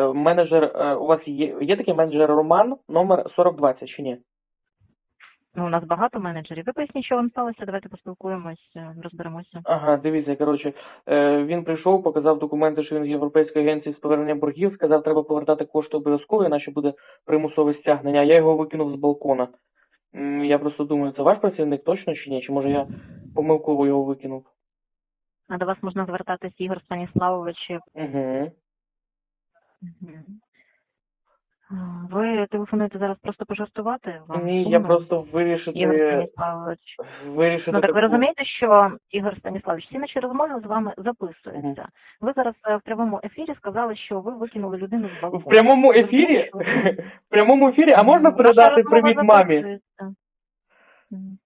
Е, Менеджер, е, у вас є, є такий менеджер Роман, номер 4020 чи ні? Ну, у нас багато менеджерів. Ви поясніть, що вам сталося, давайте поспілкуємось, е, розберемося. Ага, дивіться, коротше, він прийшов, показав документи, що він з Європейської агенції з повернення боргів, сказав, треба повертати кошти обов'язково, іначе буде примусове стягнення. Я його викинув з балкона. Я просто думаю, це ваш працівник точно чи ні? Чи може я помилково його викинув? А до вас можна звертатись Ігор Станіславович. Угу. Ви телефонуєте зараз просто пожартувати? Вам Ні, я просто вирішити, Ігор Станіславович. вирішити Ну так ви таку- розумієте, що Ігор Станіславович, всі наші розмови з вами записуються. Ви зараз е, в прямому ефірі сказали, що ви викинули людину з балкону. В прямому ефірі? В прямому ефірі? А можна передати привіт мамі? Мгм.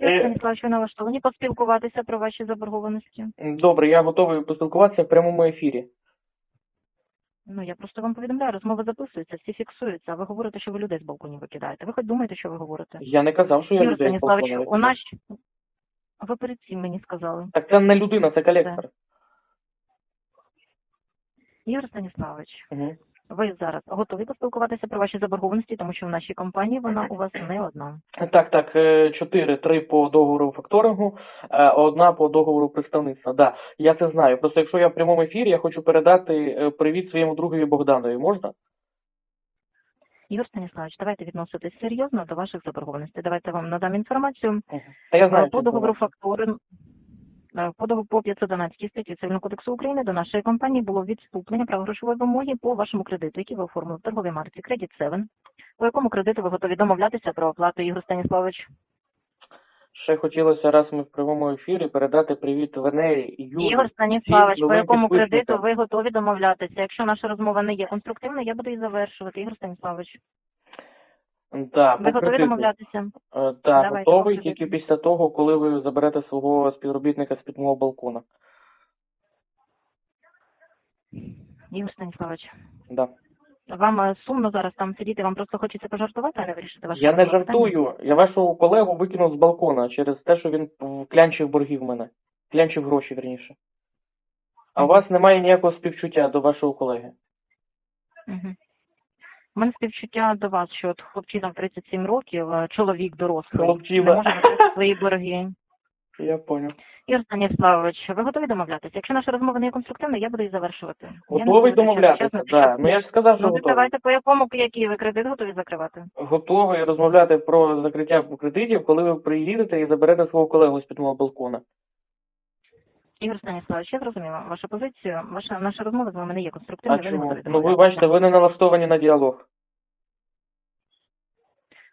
Е, Ігор Станіславович, ви налаштовані поспілкуватися про ваші заборгованості? Добре, я готовий поспілкуватися в прямому ефірі. Ну, я просто вам повідомляю, розмови записується, всі фіксуються, а ви говорите, що ви людей з балконів викидаєте. Ви хоч думаєте, що ви говорите? Я не казав, що я Ігор людей з Станіславович, балкона у нас... Ви перед цим мені сказали. Так це не людина, це колектор. Ігор Станіславович, Угу. Ви зараз готові поспілкуватися про ваші заборгованості, тому що в нашій компанії вона у вас не одна. Так, так, е, чотири, три по договору факторингу, е, одна по договору представництва. Да, я це знаю. Просто якщо я в прямому ефірі, я хочу передати е, привіт своєму другові Богданові. Можна? Ігор Станіславович, давайте відноситись серйозно до ваших заборгованостей. Давайте вам надам інформацію. Та я знаю. По договору це. Е, по договору по 512 статті Цивільного кодексу України до нашої компанії було відступлення права грошової вимоги по вашому кредиту, який ви оформили в торговій марці Credit 7. По якому кредиту ви готові домовлятися про оплату Ігор Станіславович? Ще хотілося раз ми в прямому ефірі передати привіт Венері і Юрі. Ігор Станіславович, по якому кредиту ви готові домовлятися? Якщо наша розмова не є конструктивною, я буду її завершувати. Ігор Станіславович, Да, ви готові домовлятися? Е, Так, Давайте, готовий тільки після того, коли ви заберете свого співробітника з під мого балкона. Ігор Станіславович, Да. вам е, сумно зараз там сидіти, вам просто хочеться пожартувати, а не вирішити ваше Я не питання? жартую. Я вашого колегу викинув з балкона через те, що він клянчив боргів мене. Клянчив гроші, верніше. А у вас немає ніякого співчуття до вашого колеги. Мгм. У мене співчуття до вас, що от хлопчина в 37 років, чоловік дорослий, Хлопчина. не може закрити свої борги. Я понял. Ігор Станіславович, ви готові домовлятися? Якщо наша розмова не є конструктивною, я буду її завершувати. Готовий домовлятися, на да. Ну я ж сказав, що Ну, готовий. давайте по якому, який ви кредит готові закривати? Готовий розмовляти про закриття кредитів, коли ви приїдете і заберете свого колегу з під мого балкона. Ігор Станіславович, я зрозуміла вашу позицію. Ваша наша розмова з вами не є А конструктивною. ви не чому? Ну ви бачите, ви не налаштовані на діалог.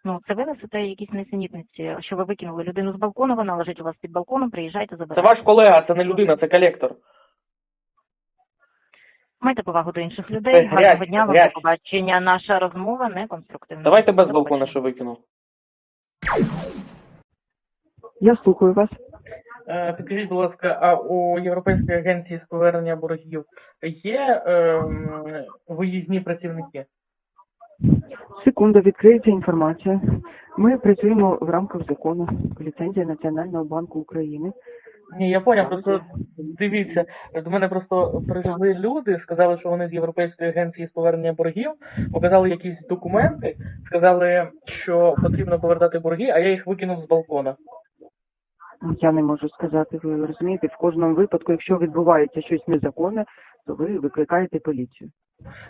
Ну, це ви несете якісь несенітниці, що ви викинули людину з балкону, вона лежить у вас під балконом, приїжджайте, Це забирайте. ваш колега, це не людина, це колектор. Майте повагу до інших Це людей. грязь, Гарного дня, вам грязь. до побачення. Наша розмова не конструктивна. Давайте без До балкона, побачення. що викинув. Я слухаю вас. Е, Підкажіть, будь ласка, а у Європейської агенції з повернення боргів є ем, виїзні працівники? Секунда, відкриється інформація. Ми працюємо в рамках закону ліцензія Національного банку України. Ні, я поняв, просто дивіться, до мене просто прийшли люди, сказали, що вони з Європейської агенції з повернення боргів, показали якісь документи, сказали, що потрібно повертати борги, а я їх викинув з балкона. Я не можу сказати, ви розумієте, в кожному випадку, якщо відбувається щось незаконне, то ви викликаєте поліцію.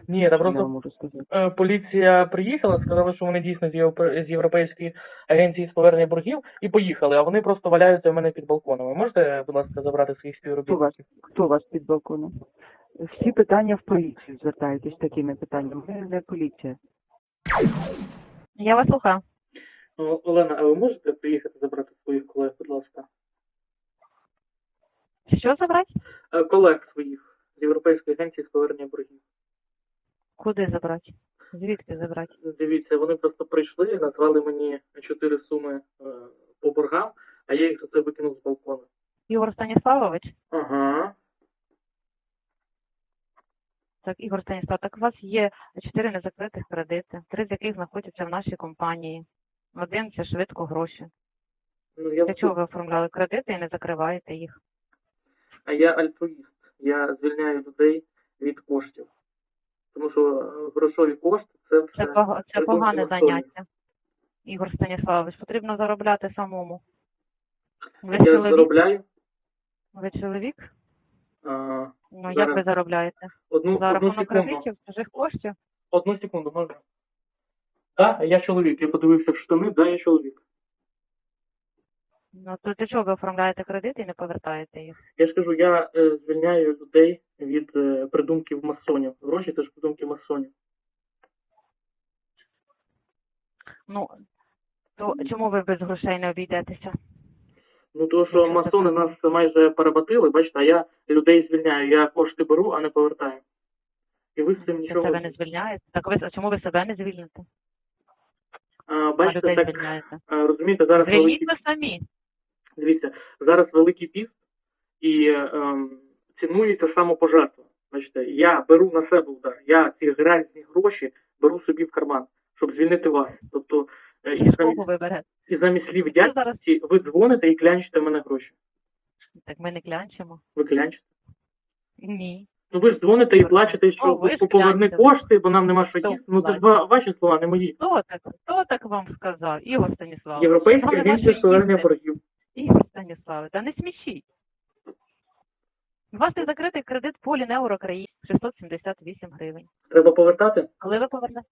Ні, та просто можу сказати. е, поліція приїхала, сказали, що вони дійсно з Європейської агенції з повернення боргів і поїхали, а вони просто валяються в мене під балконом. Ви можете, будь ласка, забрати своїх Хто вас, співробітників? хто вас під балконом? Всі питання в поліцію звертаєтесь такими питаннями. Ми не поліція. Я вас слухаю. Ну, Олена, а ви можете приїхати забрати своїх колег, будь ласка? Що забрати? Е, Колег своїх з Європейської агенції з повернення боргів. Куди забрати? Звідки забрати? Дивіться, вони просто прийшли, назвали мені чотири суми е, по боргам, а я їх за це викинув з балкона. Ігор Станіславович? Ага. Так, Ігор Станіслав, так у вас є чотири незакритих кредити, три з яких знаходяться в нашій компанії. Один це швидко гроші. Ну, я Для чого ви оформляли кредити і не закриваєте їх? А я альтруїст. Я звільняю людей від коштів. Тому що е, грошові кошти це все. Це, пог- це погане заняття. Ігор Станіславович, потрібно заробляти самому. Ви Я чоловік? заробляю Ви чоловік? а, Ну, як Зараз. ви заробляєте? одну, За одну рахунок секунду. кредитів, чужих коштів? Одну секунду, можна? Так, я чоловік. Я подивився в штани, да, я чоловік. Ну, то для чого ви оформляєте кредити і не повертаєте їх? Я ж кажу, я е, звільняю людей від е, придумків масонів. Гроші це ж придумки масонів. Ну, то чому ви без грошей не обійдетеся? Ну то, що Якщо масони так. нас майже перебатили, бачите, а я людей звільняю. Я кошти беру, а не повертаю. І ви з цим Ви нічого. себе не звільняєте? Так ви а чому ви себе не звільните? Бачите, так розумієте, зараз великий самі. дивіться, зараз великий піст і е, ем, цінується самопожертва. Бачите, я беру на себе удар, я ці грязні гроші беру собі в карман, щоб звільнити вас. Тобто е, і замість, і замість слів зараз ви дзвоните і клянчите мене гроші. так ми не клянчимо. Ви клянчите. Ні. Ну ви ж дзвоните і плачете, що Ну, ви ж поверни кошти, бо нам нема що Хто їсти. Ну це ж ва- ваші слова, не мої. Хто так? Хто так вам сказав? Ігор Станіславович. Європейська Вам нема агенція з повернення боргів. Ігор Станіславович, та не смішіть. У вас є закритий кредит Полінеуро країн 678 гривень. Треба повертати? Коли ви повернете?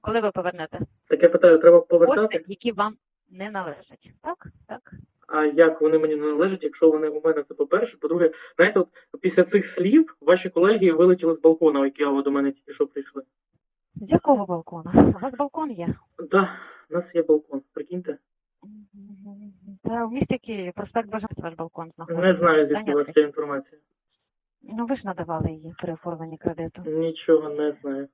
Коли ви повернете? Так я питаю, треба повертати? Кошти, які вам не належать. Так? Так. А як вони мені не належать, якщо вони у мене це по-перше? По-друге, знаєте, от після цих слів ваші колеги вилетіли з балкона, які до мене тільки що прийшли. З якого балкона? У вас балкон є? Так, у нас є балкон, прикиньте. Та в місті Києві, проспект Бажанства ваш балкон знаходиться. Не знаю, звідки у вас ця інформація. Ну ви ж надавали її при оформленні кредиту. Нічого не знаю.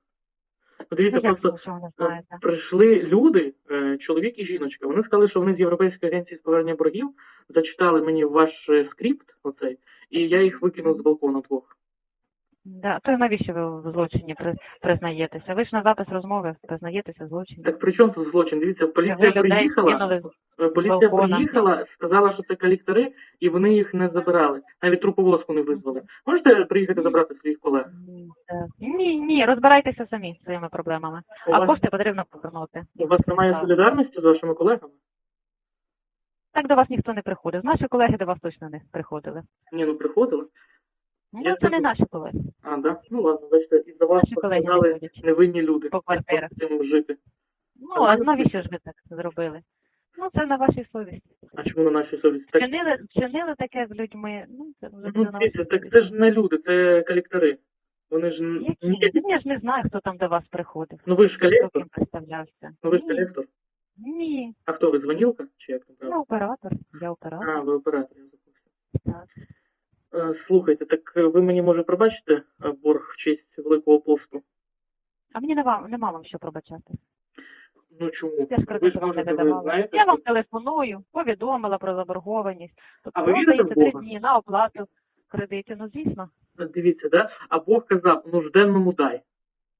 Ну, Ну, просто е, прийшли люди, е, чоловік і жіночка. Вони сказали, що вони з Європейської агенції з повернення боргів зачитали мені ваш е, скрипт, оцей, і я їх викинув з балкона двох. Да, то навіщо ви в злочині при- признаєтеся? Ви ж на запис розмови признаєтеся в злочині. Так при чому тут злочин? Дивіться, поліція людей приїхала. скинули Е, Поліція балкона. приїхала, сказала, що це колектори, і вони їх не забирали. Навіть труповозку не визвали. Можете приїхати забрати своїх колег? Ні, так. Ні, ні, розбирайтеся самі своїми проблемами. У А вас, кошти потрібно повернути. у вас немає Так. солідарності з вашими колегами? Так до вас ніхто не приходив. Наші колеги до вас точно не приходили. Ні, ну приходили. Ну, Я це не наші колеги А, да? Ну ладно, бачите, і за вас Наші колеги не постраждали невинні люди. по квартирах. З цим жити? Ну, а навіщо ж ви так зробили? Ну, це на вашій совісті. А чому на нашій совісті? Так, Вчинили, вчинили таке з людьми, ну, це вже ну, все на вашій так совісті. це ж не люди, це колектори. Вони ж н- Які? ні. Я ж не знаю, хто там до вас приходив. Ну ви ж Хто колектор, ким представлявся. ну ви ж Ні, колектор. Ні, А хто ви, дзвонілка? Чи як там я правильно? оператор, я оператор. А, ви оператор, я забувся. Так. Е, Слухайте, так е, ви мені може пробачите е, борг в честь Великого посту? А мені нема, нема вам що пробачати. Ну чому? Я ж кредиту вам не видавала. знаєте, Я вам телефоную, повідомила про заборгованість. Тобто А ви вірите в три дні на оплату кредитів. Ну, звісно. дивіться, да? а Бог казав, нужденному дай.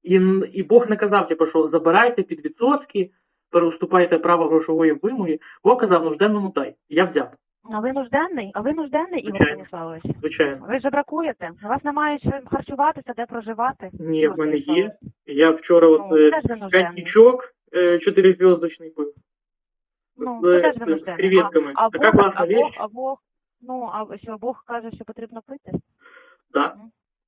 І, і Бог не казав, типу, що забирайте під відсотки, переуступайте право грошової вимоги. Бог казав, нужденному дай. Я взяв, А ви нужденний? А ви нужденний, Ігор Звичайно. Станіславович? звичайно. Ви ж бракуєте. У вас немає чим харчуватися, де проживати. Ні, в мене є. Я вчора от Ну, е, теж ви нужденний. кантічок е, чотиризв'язочний пив. Ну, це теж ви з нужденний. креветками. А, а, Така Бог, класна а, річ. А Бог, ну, а що Бог каже, що потрібно пити? Так.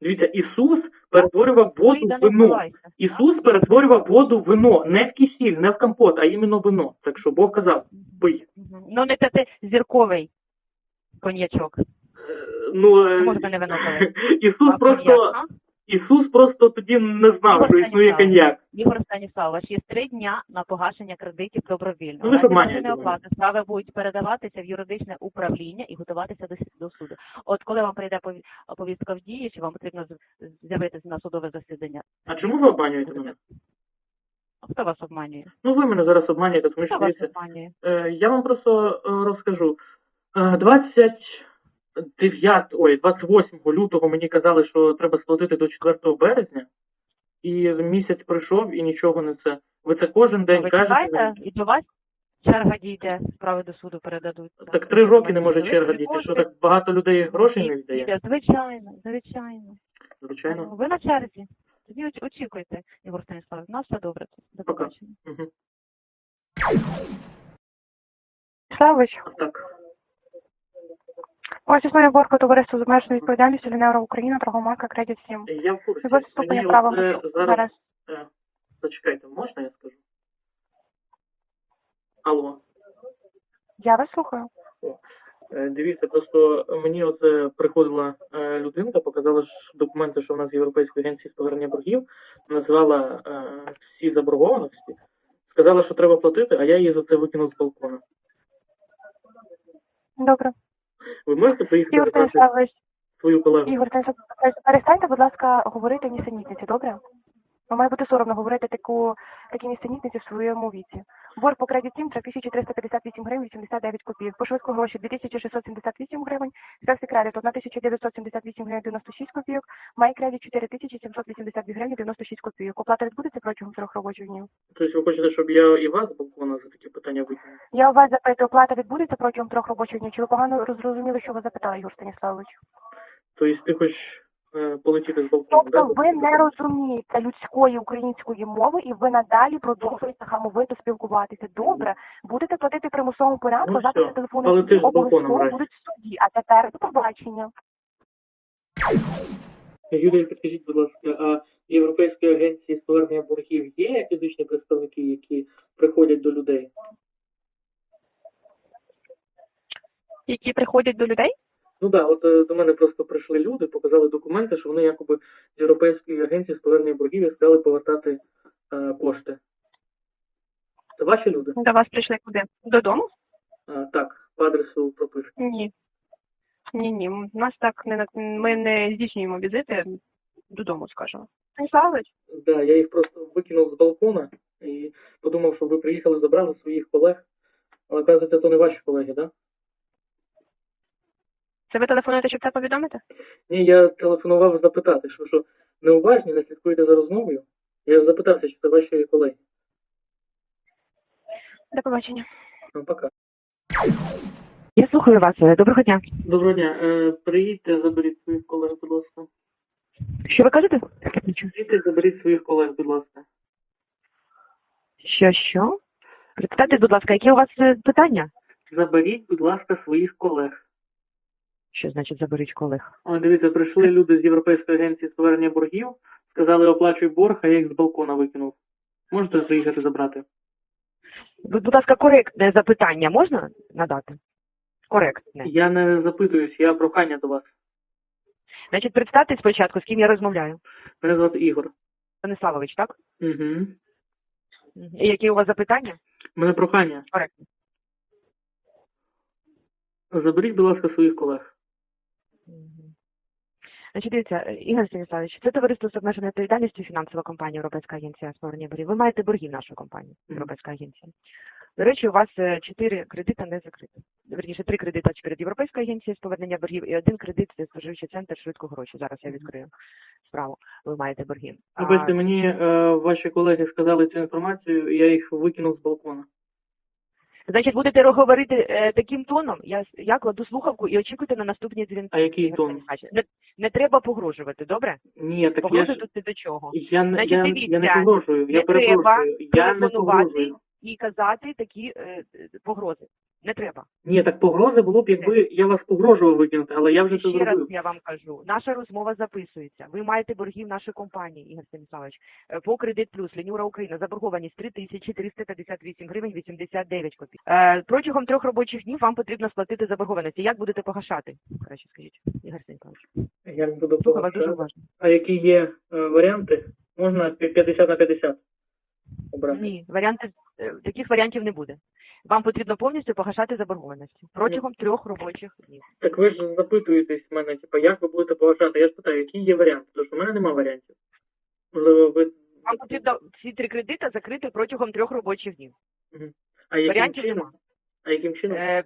Дивіться, Ісус перетворював воду в вино. Ісус перетворював воду в вино, не в кисіль, не в компот, а іменно вино. Так що Бог казав, пий. Ну, не п'ятизірковий коньячок. Е, Ну, е, Можна не вино. Ісус А просто коньяк? Ісус просто тоді не знав, Ігор що існує Станіславович. коньяк. Ігор Станіславович, є три дня на погашення кредитів добровільно. Ну, ви ж обманюєте оплати справи будуть передаватися в юридичне управління і готуватися до, с- до суду. От коли вам прийде пові- повістка в дії, чи вам потрібно з- з'явитися на судове засідання? А чому ви обманюєте мене? Хто вас обманює? Ну ви мене зараз обманюєте, тому Хто що вас дивіться, обманює? е, я вам просто е, розкажу. Е, 29, ой, 28 лютого мені казали, що треба сплатити до 4 березня, і місяць пройшов і нічого не це. Ви це кожен день Ви кажете. і до вас черга дійде, справи до суду передадуть. Так три роки не може черга дійти. Що так багато людей грошей не віддає? Звичайно, звичайно. Звичайно. Ви на черзі. Тоді очікуйте, Ігор Станіславович. У нас все добре. До побачення. Угу. Славич, Так. Ось існує борг товариство з обмеженою відповідальністю Лінеура Україна, торгомарка Кредит 7. Я в курсі. Без вступлення Мені права зараз... зараз. Е, Зачекайте, можна я скажу? Алло. Я вас слухаю. Е, Дивіться, просто мені приходила е, людинка, показала ж документи, що в нас з Європейської агенції з повернення боргів, назвала е, всі заборгованості, сказала, що треба платити, а я її за це викинув з балкона. Добре. Ви можете приїхати Ігор свою колегу? Ігор Станіславович, перестаньте, будь ласка, говорити нісенітниці, добре? Ну, має бути соромно говорити таку, такі нісенітниці в своєму віці. Борг по кредит 7 – 3358 гривень 89 копійок. По швидку гроші 2678 гривень. Спекси кредит 1978 гривень 96 копійок. Май кредит 4782 гривень 96 копійок. Оплата відбудеться протягом трьох робочих днів. Тобто ви хочете, щоб я і вас з за такі питання викинув? Я у вас запитую, оплата відбудеться протягом трьох робочих днів? Чи ви погано зрозуміли, що ви запитали, Юр Станіславович? Тобто ти хочеш полетіти з балкона, Тобто ви не розумієте людської української мови і ви надалі продовжуєте хамовито спілкуватися. Добре, будете платити примусовому порядку, Ну, записи все. телефону Але ти ж з балконом обов'язково граєш. будуть в суді. А тепер до побачення. Юрій, підкажіть, будь ласка, а Європейської агенції з повернення боргів є фізичні представники, які приходять до людей? Які приходять до людей? Ну так, да, от е, до мене просто прийшли люди, показали документи, що вони якоби з Європейської агенції з повернення боргів і сказали повертати е, кошти. Це ваші люди? До вас прийшли куди? Додому? А, так, по адресу прописки. Ні. Ні, ні. У нас так не ми не здійснюємо візити додому, скажімо. Станіславович? Да, я їх просто викинув з балкона і подумав, що ви приїхали, забрали своїх колег. Але кажете, то не ваші колеги, так? Да? Це ви телефонуєте, щоб це повідомити? Ні, я телефонував запитати, що що неуважні, не слідкуєте за розмовою. Я запитався, чи це ваші колеги. До побачення. Ну, пока. Я слухаю вас. Доброго дня. Доброго дня. Е, приїдьте, заберіть своїх колег, будь ласка. Що ви кажете? Приїдьте, заберіть своїх колег, будь ласка. Що, що? Представте, будь ласка, які у вас е, питання? Заберіть, будь ласка, своїх колег. Що значить заберіть колег? Ой, дивіться, прийшли люди з Європейської агенції з повернення боргів, сказали, оплачуй борг, а я їх з балкона викинув. Можете заїхати забрати? Будь будь ласка, коректне запитання можна надати? Коректне. Я не запитуюсь, я прохання до вас. Значить, представте спочатку, з ким я розмовляю. Мене звати Ігор. Станиславович, так? Угу. І які у вас запитання? У Мене прохання. Коректно. Заберіть, будь ласка, своїх колег. Значить, дивіться, е, Ігор Станіславович, це товариство з обмеженою відповідальністю фінансова компанія Європейська агенція з повернення боргів. Ви маєте боргів нашої компанії, Європейська агенція. До речі, у вас е, чотири кредити не закриті. Верніше, три кредити перед Європейською агенцією з повернення боргів і один кредит це споживчий центр швидко гроші. Зараз я відкрию справу. Ви маєте борги. Вибачте, мені е, ваші колеги сказали цю інформацію, і я їх викинув з балкона. Значить, будете говорити е, таким тоном. Я я кладу слухавку і очікуйте на наступні дзвінки. А який тон? Не, не треба погрожувати, добре? Ні, так я ж... до чого. Я, Значить, я, дивіться, я не погрожую, я не треба перепрошую. Я не телефонувати погрожую. І казати такі е, погрози. Не треба. Ні, так погрози було б, якби я вас погрожував викинути, але я вже це Ще раз я вам кажу, наша розмова записується. Ви маєте боргів нашої компанії, Ігор Станіславович. Е, По кредит плюс Ленюра Україна заборгованість 3358 гривень 89 копійок. Е, протягом трьох робочих днів вам потрібно сплатити заборгованості. Як будете погашати? Краще скажіть, Ігор Станіславович. Як буду дуже погашати? уважно. А які є е, варіанти? Можна пі- 50 на 50 обрати? Ні, варіанти таких варіантів не буде. Вам потрібно повністю погашати заборгованості протягом трьох робочих днів. Так ви ж запитуєтесь в мене, типу, як ви будете погашати? Я ж питаю, які є варіанти? Тому що в мене немає варіантів. Можливо, ви... Вам потрібно всі три кредити закрити протягом трьох робочих днів. А яким Варіантів чином? нема. А яким чином? Е,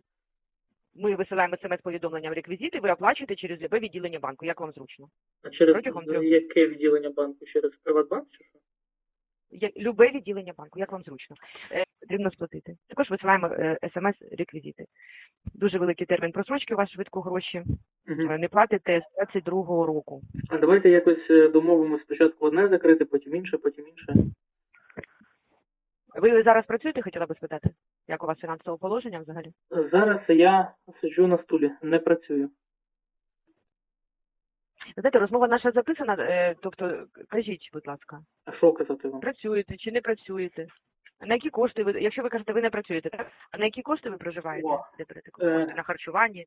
Ми висилаємо смс-повідомленням реквізити, ви оплачуєте через любе відділення банку, як вам зручно. А через протягом трьох- яке відділення банку? Через Приватбанк чи що? Любе відділення банку, як вам зручно. Е, потрібно сплатити. Також висилаємо е, смс-реквізити. Дуже великий термін просрочки, у вас швидко гроші. Е, Не платите з 22-го року. А давайте якось домовимося спочатку одне закрити, потім інше, потім інше. Ви зараз працюєте, хотіла би спитати? Як у вас фінансове положення взагалі? Зараз я сиджу на стулі, не працюю. Знаєте, розмова наша записана, е, тобто кажіть, будь ласка, А що казати вам? працюєте чи не працюєте? На які кошти ви, якщо ви кажете, ви не працюєте, так? А на які кошти ви проживаєте? О, Де берете е, кошти? На харчуванні?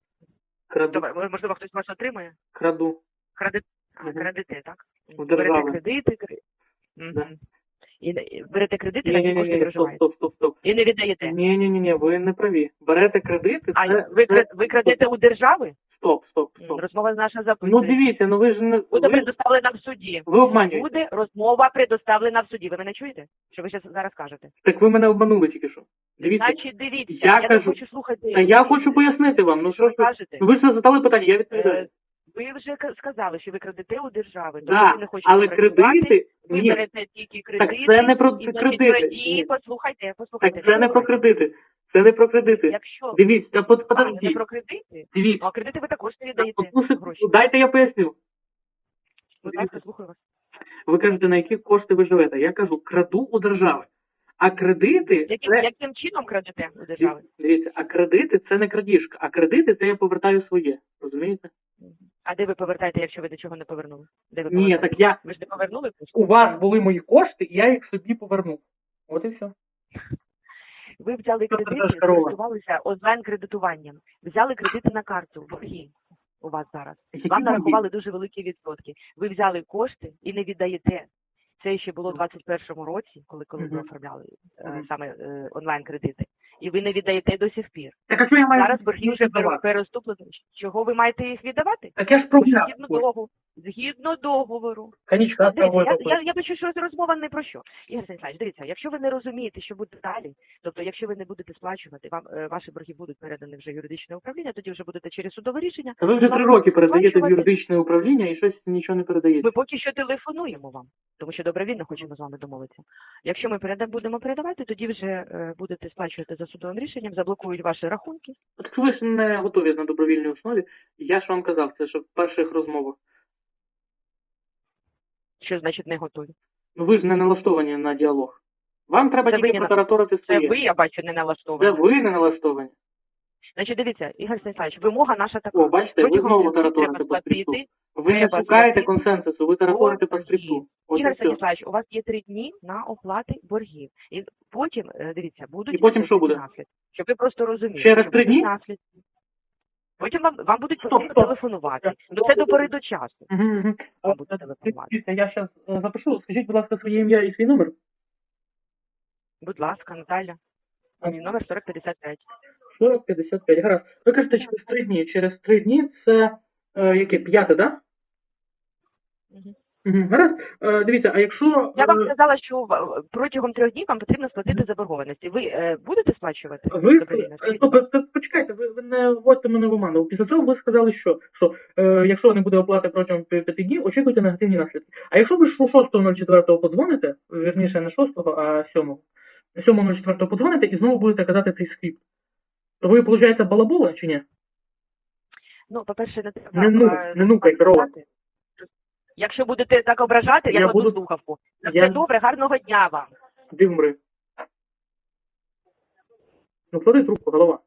Краду, То, можливо, хтось вас отримує? краду. Кради... А, Мгм. кредити, так? У Берете кредити, кредити. Да. І берете кредити, на Ні, кошти ні, стоп, стоп, стоп, стоп. І не віддаєте. Ні, ні, ні, ні, ви не праві. Берете кредити, А це... ви, це- ви крадете у держави? Стоп, стоп, стоп. Розмова наша Ну дивіться, ну ви ж не... Буде Ви, предоставлена в суді. ви обманюєте. Буде розмова предоставлена в суді. Ви мене чуєте? Що ви щас- зараз кажете? Так ви мене обманули тільки що. Дивіться, Значить, дивіться, я я, не кажу- хочу слухати. та я хочу пояснити вам. Ну що ж ви... кажете. Ну ви ж задали питання, я відповідаю. Ви вже сказали, що ви кредите у держави, тому Да, ви не хочете але кредити... ви Ні, берете тільки кредити. це не про і, кредити. Тоді, Ні. послухайте, послухайте. так це не про кредити. Це не про кредити. Якщо Дивіться, под- а, не про кредити, Дивіться. а кредити ви також не віддаєте гроші. Дайте я поясню. Будь ласка, слухаю вас. Ви кажете, на які кошти ви живете. Я кажу, краду у держави. А кредити Яким, це яким чином крадете у держави? дивіться, а кредити це не крадіжка, а кредити це я повертаю своє. Розумієте? А де ви повертаєте, якщо ви нічого не повернули? Де ви Ні, повертаєте? так я Ви ж не повернули? у вас були мої кошти, і я їх собі повернув. От і все. Ви взяли кредити, користувалися онлайн-кредитуванням. Взяли кредити на карту, борги у вас зараз. Вам нарахували дуже великі відсотки. Ви взяли кошти і не віддаєте. Це ще було в 21-му році, коли, коли ви оформляли е, саме е, онлайн-кредити. І ви не віддаєте до сих пір. Так а що я маю Зараз борги вже переступлені. Чого ви маєте їх віддавати? Так я ж про договору. Згідно договору. Дивіться, я, я, я бачу, що розмова не про що. Ігор Станіславович, дивіться, якщо ви не розумієте, що буде далі, тобто якщо ви не будете сплачувати, вам е, ваші борги будуть передані вже в юридичне управління, тоді вже будете через судове рішення. Ви вже три роки передаєте в юридичне управління і щось нічого не передаєте. Ми поки що телефонуємо вам, тому що добровільно хочемо з вами домовитися. Якщо ми переда- будемо передавати, тоді вже е, будете сплачувати за судовим рішенням, заблокують ваші рахунки. Так ви ж не готові на добровільній основі. Я ж вам казав, це ще в перших розмовах. Що значить не готові? Ну ви ж не налаштовані на діалог. Вам треба Це тільки ви не Це ви, я бачу, не Це налаштовані. ви не налаштовані. Значить, дивіться, Ігор Станіславович, вимога наша така. О, бачите, ви знову тараторите по скрипту. Ви не шукаєте консенсусу, ви тараторите по і Ігор. Станіславович, у вас є три дні на оплати боргів. І потім, е, дивіться, будуть І потім що буде? наслідки. Щоб ви просто розуміли. Ще раз три дні? наслідки. Потім вам, вам будуть Стоп, стоп. телефонувати. Ну це до пори до часу. Будуть е, телефонувати. Я зараз запишу. Скажіть, будь ласка, своє ім'я і свій номер. Будь ласка, Наталя. Мій номер 4055. 40 55. Гаразд. Ви кажете, через три дні. Через три дні це е, яке? П'яте, так? Да? Угу. Гаразд. Е, дивіться, а якщо Я вам е, сказала, що протягом трьох днів вам потрібно сплатити заборгованості. Ви е, будете сплачувати? ви почекайте, ви, ви не вводьте мене в оману. Після цього ви сказали, що, що якщо не буде оплати протягом п'яти днів, очікуйте негативні наслідки. А якщо ви 6.04 подзвоните, вірніше не 6, а 7, 7.04 подзвоните і знову будете казати цей скрипт, то ви, виходить, балабола чи ні? Ну, по-перше, не треба. Не ну, не нукай, корова. Якщо будете так ображати, я, Я кладу буду- слухавку. На Я- добре, гарного дня вам. Дивмри. Ну, клади трубку, голова.